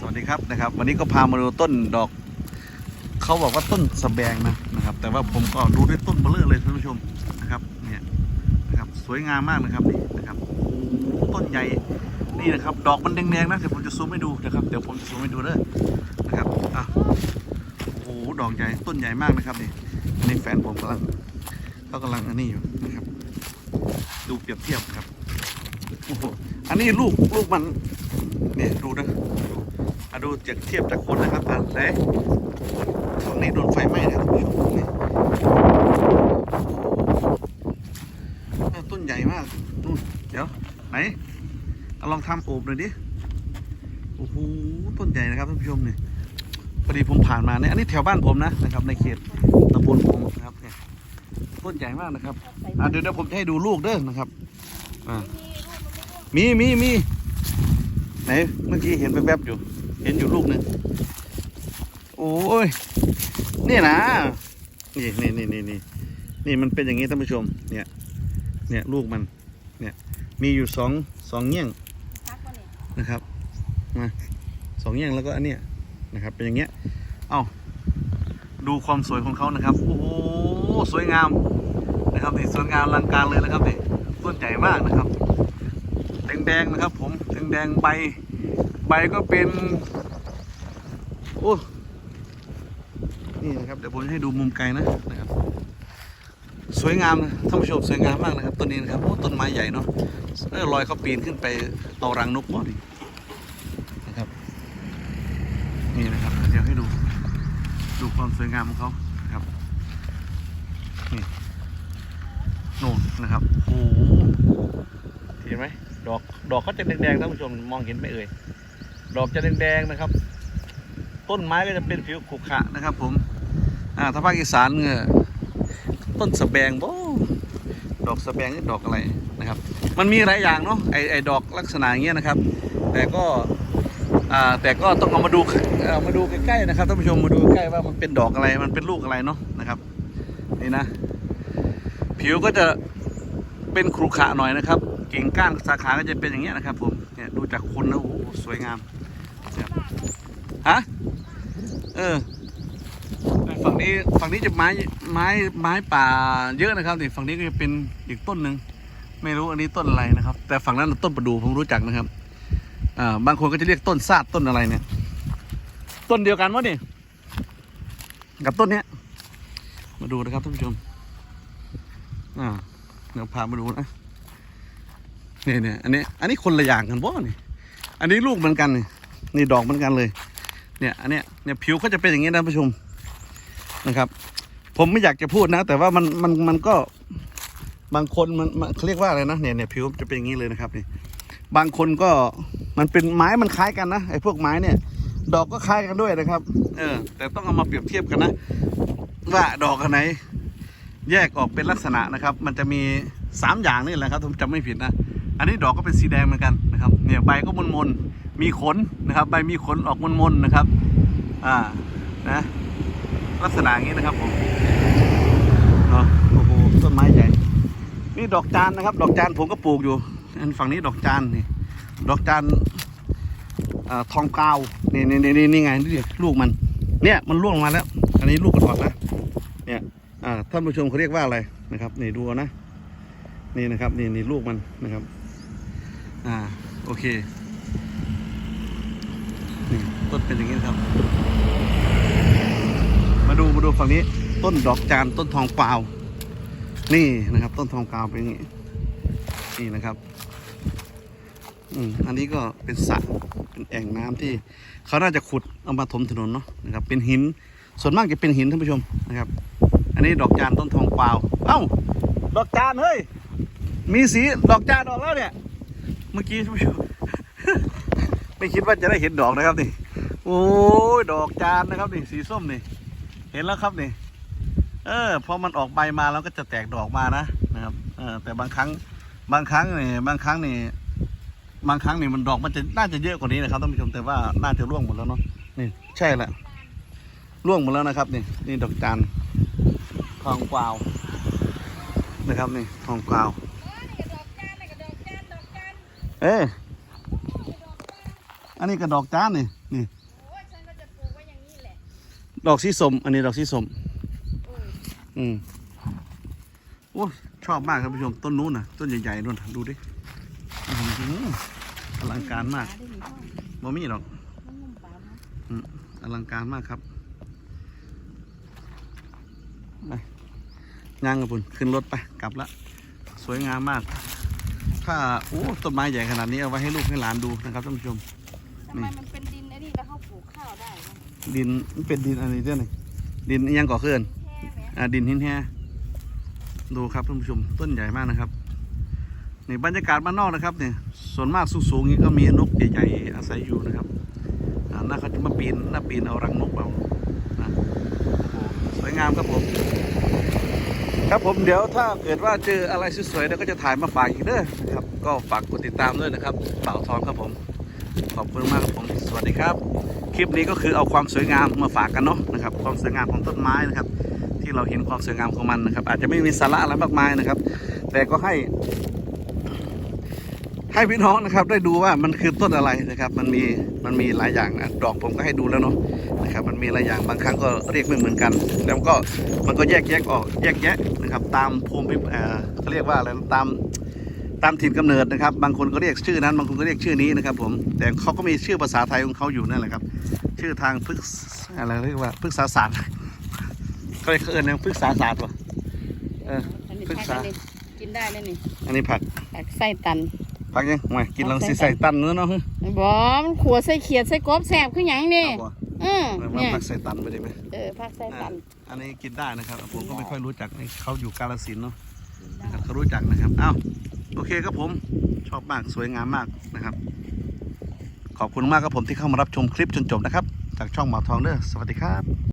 สวัสดีครับนะครับ วันนี้ก็พามาดูต้นดอกเขาบอกว่าต้นสะแบงนะนะครับ แต่ว่าผมก็ดูด้วยต้นเบลเลอเลยท่านผู้ชมนะครับเนี่ยนะครับสวยงามมากนะครับนี่นะครับต้นใหญ่นี่นะครับ ดอกมันแดงๆนะเดี๋ยวผมจะซูมให้ดูนะครับเดี๋ยวผมจะซูมให้ดูเด้อนะครับอะโอ้โหดอกใหญ่ต้นใหญ่มากนะครับนี่นนี้แฟนผมกำลังเขากำลังอันนี้อยู่นะครับ ดูเปรียบเทียบครับโอ้โหอันนี้ลูกลูกมันเนี่ยดูนะดูอะ ดูจากเทียบจากคนนะครับอะไหนฝั่งนี้โดนไฟไหม้นะครับท่านผู้ชมนี่เออต้นใหญ่มากนู่นเดี๋ยวไหนลองทำโอบหน่อยดิโอ้โหต้นใหญ่นะครับท่านผู้ชมนี่พอดีผมผ่านมาเนี่ยอันนี้แถวบ้านผมนะนะครับ ในเขตตำบลผมนะครับเนี่ยต้นใหญ่มากนะครับอะเดี๋ยวเดี๋ยวผมจะให้ดูลูกเด้อนะครับอ่ามีมีมีไหนเมื่อกี้เห็นแวบๆอยู่ เห็นอยู่ลูกหนึ่งโอ้ยนี่นะนี่นี่นี่นี่นี่นี่มันเป็นอย่างนี้ท่านผู้ชม เนี่ย เนี่ยลูกมัน เนี่ย มีอยู่สองสองเงี้ยงนะครับมาสองเงี้ยงแล้วก็อันเนี้ยนะครับ เป็นอย่างเงี้ย เอ้าดูความสวยของเขานะครับ โอ้โหสวยงามนะครับนี่สวยงามอลังการเลยนะครับนี่ต้นใหญ่มากนะครับแดงๆนะครับ ผมแดงๆใบ ใบก็เป็น โอ้นี่นะครับเดี๋ยวผมจะให้ดูมุมไกลนะนะครับสวยงามนะท่านผู้ชมสวยงามมากนะครับต้นนี้นะครับโอ้ต้นไม้ใหญ่เนาะเออลอยเขาปีนขึ้นไปเอารังนกบ่อนี่นะครับนี่นะครับเดี๋ยวให้ดู ดูความสวยงามของเขานะครับนี่โน่นนะครับโอ้เห็นไหมดอกดอกเขาจะแดงๆท่านผู้ชมมองเห็นไหมเอ่ย ดอกจะแดงๆนะครับ ต้นไม้ก็จะเป็นผิวขรุขระนะครับ ผม อ่าถ้าภาคอีสานเนี่ยต้นสะแบงบ่ดอกสะแบงนี่ดอกอะไรนะครับ มันมีหลายอย่างเนาะไอไอดอกลักษณะอย่างเงี้ยนะครับ แต่ก็อ่าแต่ก็ต้องเอามาดูเอามาดูใกล้ๆนะครับท่านผู้ชมมาดูใกล้ว่ามันเป็นดอกอะไรมันเป็นลูกอะไรเนาะนะครับนี่นะ ผิวก็จะเป็นขรุขระหน่อยนะครับกิ่งก้านสาขาก็จะเป็นอย่างเงี้ยนะครับผมเนี่ยดูจากคนนะโอ้โหสวยงาม ฮะเออฝั่งนี้ฝั่งนี้จะไม้ไม้ไม้ป่าเยอะนะครับนี่ฝั่งนี้ก็จะเป็นอีกต้นหนึ่งไม่รู้อันนี้ต้นอะไรนะครับ แต่ฝั่งนั้นต้นประดู่ผมรู้จักนะครับอ่าบางคนก็จะเรียกต้นซาดต้นอะไรเนี่ย ต้นเดียวกันวะนี่กับต้นเนี้ย มาดูนะครับท่านผู้ชมอ่าเดี๋ยวพามาดูนะเนี่ยเนี่ยอันนี้ อันนี้คนละอย่างกันบ่นี่อันนี้ลูกเหมือนกันนี่ นี่ดอกเหมือนกันเลย เนี่ยอันเนี้ยเนี่ยผิวเขาจะเป็นอย่างนี้นะท่านผู้ชมนะครับ ผมไม่อยากจะพูดนะ แต่ว่ามันมันมันก็บางคนมันมันเรียกว่าอะไรนะเนี่ยเนี่ยผิวจะเป็นอย่างนี้เลยนะครับนี่บางคนก็มันเป็นไม้มันคล้ายกันนะไอ้พวกไม้เนี่ย ดอกก็คล้ายกันด้วยนะครับ เออ แต่ต้องเอามาเปรียบเทียบกันนะว่าดอกอันไหน แยกออกเป็นลักษณะนะครับ มันจะมีสามอย่างนี่แหละครับผมจำไม่ผิดนะอันนี้ดอกก็เป็นสีแดงเหมือนกันนะครับ เนี่ยใบก็มนมนๆ มีขนนะครับ ใบมีขนออกมนมนๆนะครับ อ่านะลักษณะอย่างนี้นะครับผมเนาะโอ้โหต้นไม้ใหญ่นี่ดอกจานนะครับ ดอกจานผมก็ปลูกอยู่อันฝั่งนี้ดอกจานนี่ ดอกจานอ่าทองกาวนี่นี่นี่นี่ไงนี่ดิลูกมัน เนี่ยมันร่วงมาแล้ว อันนี้ลูกกระถอดนะเนี่ยอ่าท่านผู้ชมเขาเรียกว่าอะไรนะครับ นี่ดูนะ นี่นะครับ นี่นี่ลูกมันนะครับ อ่าโอเค นี่ต้นเป็นอย่างนี้ครับ มาดูมาดูฝั่งนี้ ต้นดอกจานต้นทองกวาว นี่นะครับ ต้นทองกวาวเป็นอย่างนี้นี่นะครับ อืมอันนี้ก็เป็นสระเป็นแอ่งน้ำที่เขาน่าจะขุดเอามาถมถนนเนาะนะครับ เป็นหิน ส่วนมากจะเป็นหินท่านผู้ชมนะครับ อันนี้ดอกจานต้นทองกวาว เอ้า ดอกจานเฮ้ยมีสีดอกจานออกแล้วเนี่ย เมื่อกี้ท่านผู้ชม ไม่คิดว่าจะได้เห็นดอกนะครับนี่โอ้ยดอกจานนะครับนี่สีส้มนี่ เห็นแล้วครับนี่ เออพอมันออกใบมาแล้วก็จะแตกดอกมานะนะครับเออแต่บางครั้งบางครั้งนี่บางครั้งนี่บางครั้งนี่มันดอกมันจะน่าจะเยอะกว่านี้นะครับท่านผู้ชมแต่ว่าน่าจะร่วงหมดแล้วเนาะนี่ใช่แหละร่วงหมดแล้วนะครับ นี่นี่ดอกจานทองกวาวนะครับนี่ทองกวาว เอ้ย อันนี้ก็ดอกจานนี่นี่โอ้ยฉันก็จะปลูกไว้อย่างนี้แหละดอกสีส้มอันนี้ดอกสีส้มโอ้ยอืมโอ้ชอบมากครับผู้ชมต้นนู้นน่ะต้นใหญ่ๆนู่นน่ะดูดิอื้อหืออลังการมากได้มีพ่อบ่มีหรอกมันงุ่มปลาเนาะอลังการมากครับไปย่างกับปุ่นขึ้นรถไป กลับละ สวยงามมาก ถ้าโอ้ต้นไม้ใหญ่ขนาดนี้เอาไว้ให้ลูกให้หลานดูนะครับท่านผู้ชม ทำไมมันเป็นดินไอ้นี่แล้วเขาปลูกข้าวได้วะดินมันเป็นดินอะไรเจ้านี่ดินอิหยังก่อเขื่อนแค่ไหมอ่าดินหินแห่ดูครับท่านผู้ชมต้นใหญ่มากนะครับนี่บรรยากาศบ้านนอกนะครับเนี่ยส่วนมากสูงๆนี้ก็มีนกใหญ่ๆอาศัยอยู่นะครับอ่าน่าเขาจะมาปีนน่าปีนเอารังนกเอานะโอ้โหสวยงามครับผม ครับผมเดี๋ยวถ้าเกิดว่าเจออะไรสวยๆเดี๋ยวก็จะถ่ายมาฝากอีกเด้อนะครับก็ฝากกดติดตามด้วยนะครับเป่าทองครับผม ขอบคุณมากครับผมสวัสดีครับ คลิปนี้ก็คือเอาความสวยงามมาฝากกันเนาะนะครับ ความสวยงามของต้นไม้นะครับ ที่เราเห็นความสวยงามของมันนะครับ อาจจะไม่มีสาระอะไรมากมายนะครับ แต่ก็ให้ ให้พี่น้องนะครับ ได้ดูว่ามันคือต้นอะไรนะครับ มันมีมันมีหลายอย่างนะดอกผมก็ให้ดูแล้วเนาะนะครับ มันมีหลายอย่างบางครั้งก็เรียกไม่เหมือนกัน แล้วก็มันก็แยกแยกออกแยกแยะนะครับ ตามภูมิเอ่อเขาเรียกว่าอะไรตาม ตามถิ่นกำเนิดนะครับ บางคนก็เรียกชื่อนั้น บางคนก็เรียกชื่อนี้นะครับ ผม แต่เขาก็มีชื่อภาษาไทยของเขาอยู่นั่นแหละครับ ชื่อทางพฤกษอะไรเรียกว่าพฤกษาศาสตร์เขาเรียกเขาเอิญนะพฤกษาศาสตร์วะเอออันนี้ปรึกพักษาอันนี้กินได้เลยนี่ อันนี้ผักผักไส้ตัน ผักยังไงกินลองสิใส่ตันเนื้อเนาะบอมันขัวใส่เขียดใส่กบแสบขึ้นอหย่างนี่เอาบ่เออเอามาเนี่ยผักใส่ตันไปได้ไหมเออผักไส้ตัน อันนี้กินได้นะครับ ผมก็ไม่ค่อยรู้จักนี่เขาอยู่กาลสินธุ์เนาะกินได้นะครับเขารู้จักนะครับอ้าว โอเคครับผมชอบมากสวยงามมากนะครับ ขอบคุณมากครับผมที่เข้ามารับชมคลิปจนจบนะครับ จากช่องหมอทองเด้อสวัสดีครับ